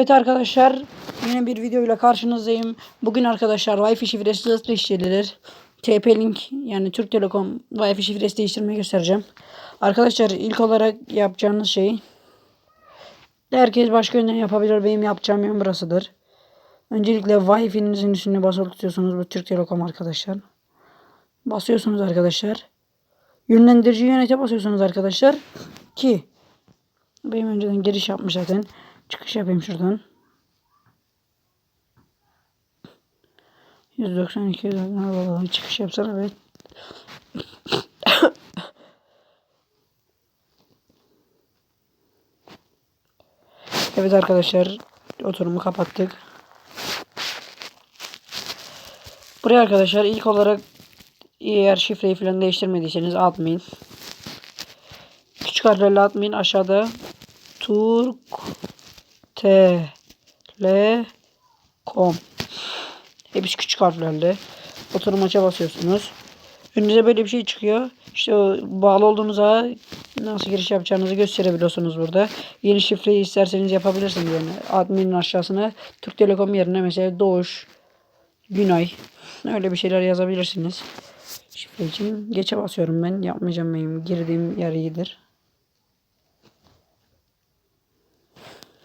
Evet arkadaşlar yine bir video ile karşınızdayım. Bugün arkadaşlar Wi-Fi şifresi nasıl işledilir? TP-Link yani Türk Telekom Wi-Fi şifresi değiştirmeyi göstereceğim. Arkadaşlar ilk olarak yapacağınız şey herkes başka yönden yapabilir. Benim yapacağım yön burasıdır. Öncelikle Wi-Fi'nizin üstüne basılı tutuyorsunuz. Bu Türk Telekom arkadaşlar. Basıyorsunuz arkadaşlar. Yönlendirici yönete basıyorsunuz arkadaşlar. Ki benim önceden giriş yapmış zaten. Çıkış yapayım şuradan. 192 bakalım çıkış yapsana evet. evet arkadaşlar oturumu kapattık. Buraya arkadaşlar ilk olarak eğer şifreyi falan değiştirmediyseniz atmayın. Küçük harflerle atmayın. Aşağıda Turk Telekom Hepsi küçük harflerle. Oturum aça basıyorsunuz. Önünüze böyle bir şey çıkıyor. İşte bağlı olduğunuz nasıl giriş yapacağınızı gösterebiliyorsunuz burada. Yeni şifreyi isterseniz yapabilirsiniz yani. Adminin aşağısına Türk Telekom yerine mesela Doğuş, Günay öyle bir şeyler yazabilirsiniz. Şifre için geçe basıyorum ben. Yapmayacağım benim girdiğim yer iyidir.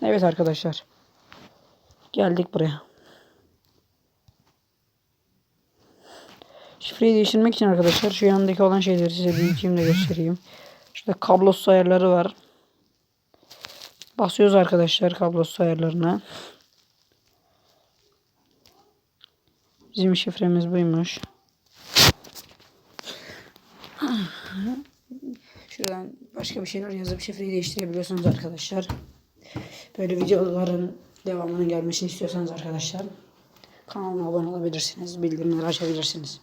Evet arkadaşlar. Geldik buraya. Şifreyi değiştirmek için arkadaşlar şu yanındaki olan şeyleri size büyüteyim de göstereyim. Şurada kablosuz ayarları var. Basıyoruz arkadaşlar kablosuz ayarlarına. Bizim şifremiz buymuş. Şuradan başka bir şeyler yazıp şifreyi değiştirebiliyorsunuz arkadaşlar. Böyle videoların devamının gelmesini istiyorsanız arkadaşlar kanalıma abone olabilirsiniz. Bildirimleri açabilirsiniz.